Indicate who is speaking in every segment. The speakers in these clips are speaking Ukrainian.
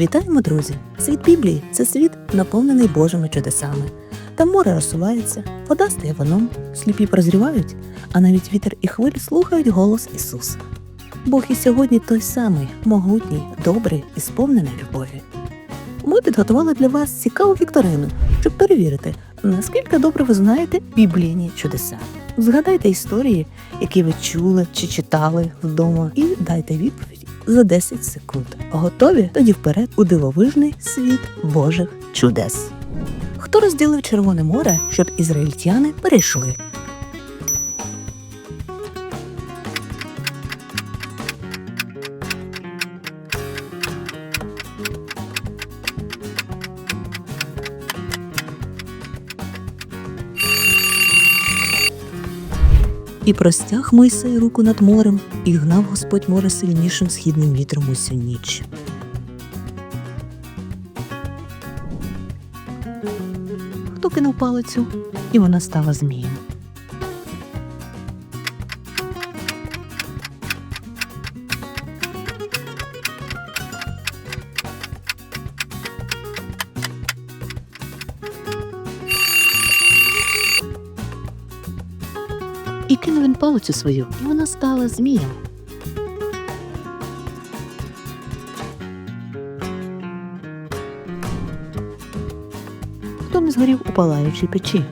Speaker 1: Вітаємо, друзі! Світ Біблії це світ, наповнений Божими чудесами. Там море розсувається, вода стає вином, сліпі прозрівають, а навіть вітер і хвилі слухають голос Ісуса. Бог і сьогодні той самий, могутній, добрий і сповнений любові. Ми підготували для вас цікаву вікторину, щоб перевірити, наскільки добре ви знаєте біблійні чудеса. Згадайте історії, які ви чули чи читали вдома, і дайте відповідь за 10 секунд. Готові? Тоді вперед у дивовижний світ Божих чудес. Хто розділив Червоне море, щоб ізраїльтяни перейшли? І простяг Мойсей руку над морем, і гнав Господь море сильнішим східним вітром усю ніч. Хто кинув палицю, і вона стала змієм. І кинув він палицю свою, і вона стала змієм. Хто не згорів у палаючій печі?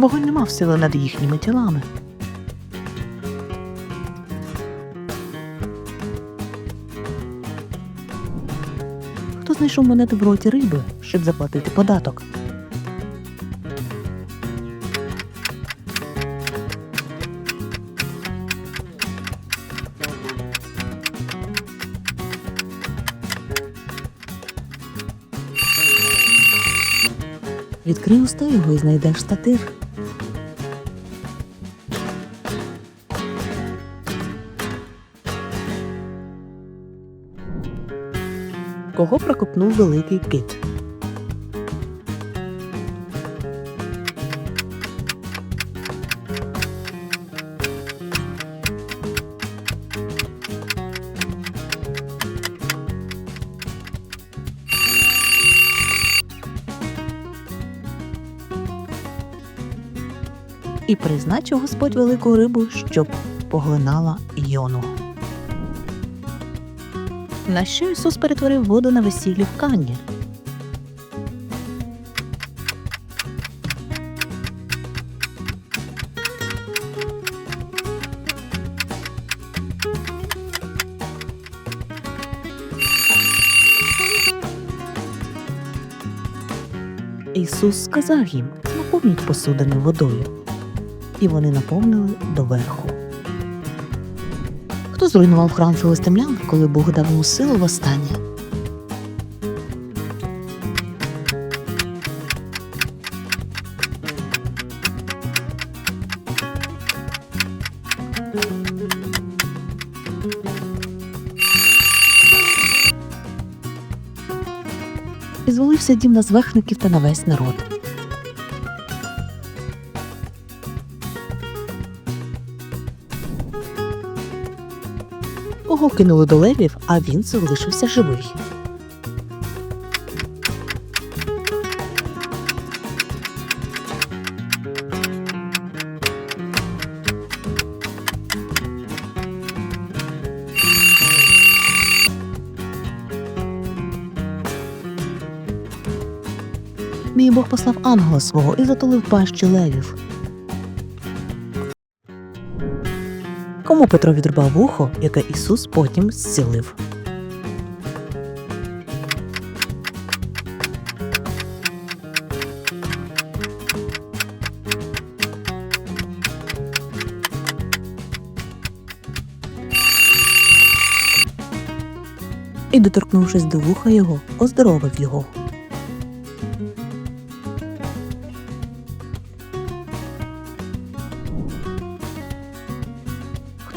Speaker 1: Вогонь не мав сили над їхніми тілами. Хто знайшов монету в роті риби, щоб заплатити податок? Відкрий уста його і знайдеш статир. Кого прокопнув великий кит? І призначив Господь велику рибу, щоб поглинала Йону. На що Ісус перетворив воду на весіллі в Канні? Ісус сказав їм: наповніть посудини водою. І вони наповнили доверху. Зруйнував храм філистимлян, коли Бог дав йому силу востаннє? І звалився дім на зверхників та на весь народ. Кого кинули до левів, а він залишився живий. Мій Бог послав ангела свого і затулив пащі левів. Кому Петро відрубав вухо, яке Ісус потім зцілив? І, доторкнувшись до вуха його, оздоровив його.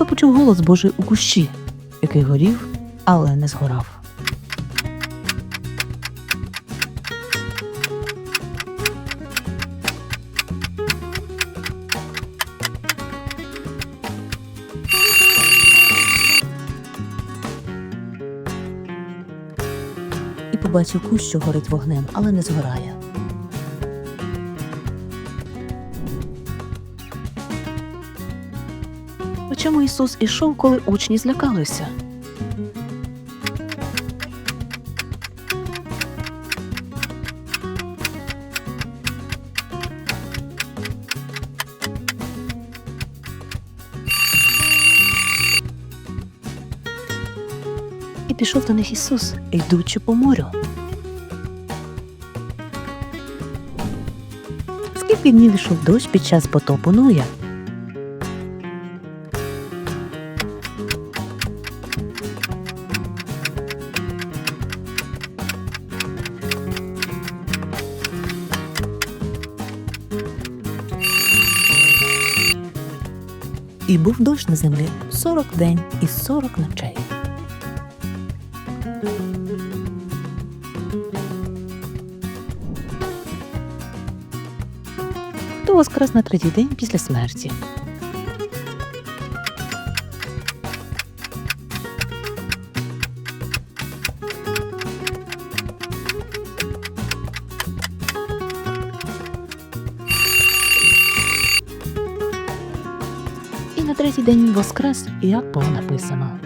Speaker 1: Батько почув голос Божий у кущі, який горів, але не згорав. І побачив кущ, що горить вогнем, але не згорає. Чому Ісус ішов, коли учні злякалися? І пішов до них Ісус, йдучи по морю. Скільки днів ішов дощ під час потопу Ноя? І був дощ на землі сорок день і сорок ночей. Хто воскрес на третій день після смерті? Третій день він воскрес, як було написано.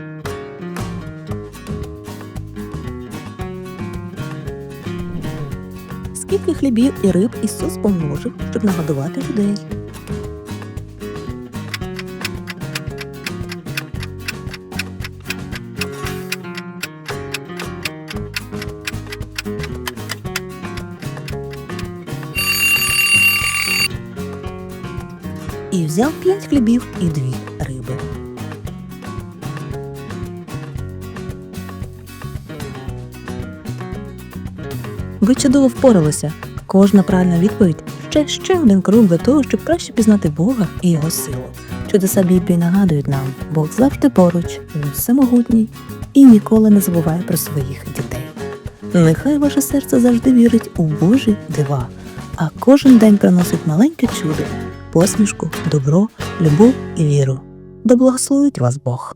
Speaker 1: Скільки хлібів і риб Ісус помножив, щоб нагодувати людей? І взяв п'ять хлібів і дві Ви чудово впоралися. Кожна правильна відповідь ще ще один крок для того, щоб краще пізнати Бога і його силу. Чудеса Біблії нагадують нам, Бог завжди поруч, він всемогутній і ніколи не забуває про своїх дітей. Нехай ваше серце завжди вірить у Божі дива, а кожен день приносить маленьке чудо, посмішку, добро, любов і віру. Да благословить вас Бог!